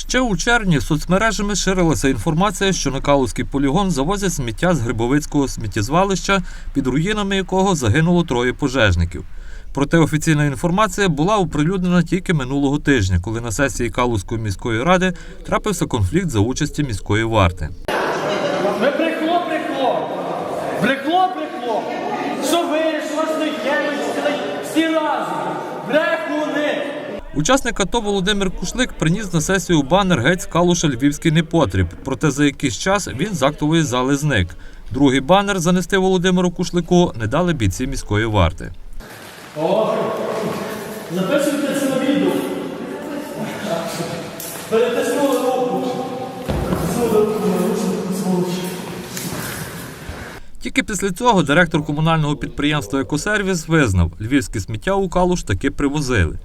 Ще у червні соцмережами ширилася інформація, що на Калузький полігон завозять сміття з Грибовицького сміттєзвалища, під руїнами якого загинуло троє пожежників. Проте офіційна інформація була оприлюднена тільки минулого тижня, коли на сесії Калузької міської ради трапився конфлікт за участі міської варти. Ви брехло, брехло. Брехло, брехло. Учасник АТО Володимир Кушлик приніс на сесію банер геть з Калуша Львівський непотріб. Проте за якийсь час він з актової зали зник. Другий банер занести Володимиру Кушлику не дали бійці міської варти. О, записуйте це на відео. Перетиснули руку. Перетиснули руку. Тільки після цього директор комунального підприємства Екосервіс визнав, львівське сміття у Калуш таки привозили.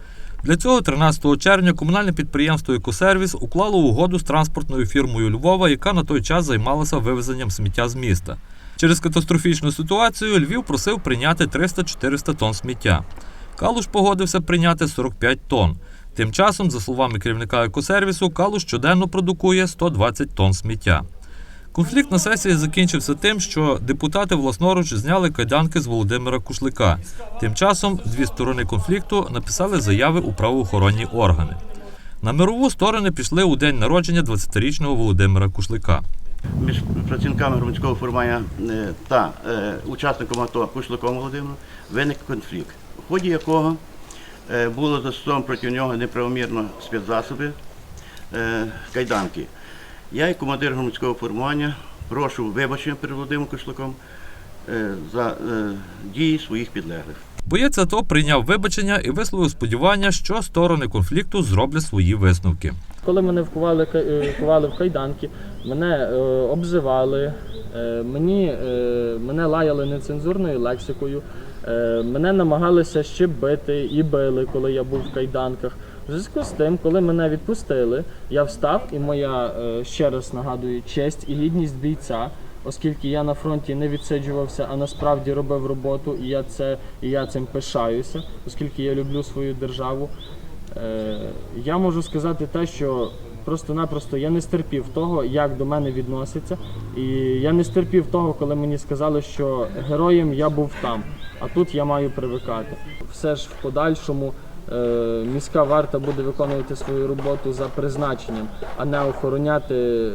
Для цього 13 червня комунальне підприємство Екосервіс уклало угоду з транспортною фірмою Львова, яка на той час займалася вивезенням сміття з міста. Через катастрофічну ситуацію Львів просив прийняти 300-400 тонн сміття. Калуш погодився прийняти 45 тонн. Тим часом, за словами керівника екосервісу, Калуш щоденно продукує 120 тонн сміття. Конфлікт на сесії закінчився тим, що депутати власноруч зняли кайданки з Володимира Кушлика. Тим часом дві сторони конфлікту написали заяви у правоохоронні органи. На мирову сторони пішли у день народження 20-річного Володимира Кушлика. між працівниками громадського формування е, та е, учасником АТО Кушлаком Володимиром виник конфлікт, в ході якого е, було застосовано проти нього неправомірно спецзасоби кайданки. Я, як командир громадського формування, прошу вибачення перед Володимиром Кушлаком е, за е, дії своїх підлеглих. Боєць АТО прийняв вибачення і висловив сподівання, що сторони конфлікту зроблять свої висновки. Коли мене вкували, е, вкували в кайданки, мене е, обзивали, е, мені, е, мене лаяли нецензурною лексикою, е, мене намагалися ще бити і били, коли я був в кайданках. В зв'язку з тим, коли мене відпустили, я встав, і моя е, ще раз нагадую честь і гідність бійця, оскільки я на фронті не відсиджувався, а насправді робив роботу, і я це і я цим пишаюся, оскільки я люблю свою державу. Е, я можу сказати те, що просто-напросто я не стерпів того, як до мене відносяться. І я не стерпів того, коли мені сказали, що героєм я був там, а тут я маю привикати. Все ж в подальшому міська варта буде виконувати свою роботу за призначенням, а не охороняти е,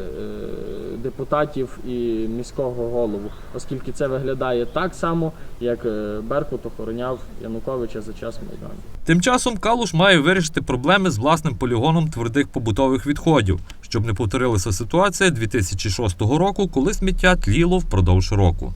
депутатів і міського голову, оскільки це виглядає так само, як е, Беркут охороняв Януковича за час Майдану. Тим часом Калуш має вирішити проблеми з власним полігоном твердих побутових відходів, щоб не повторилася ситуація 2006 року, коли сміття тліло впродовж року.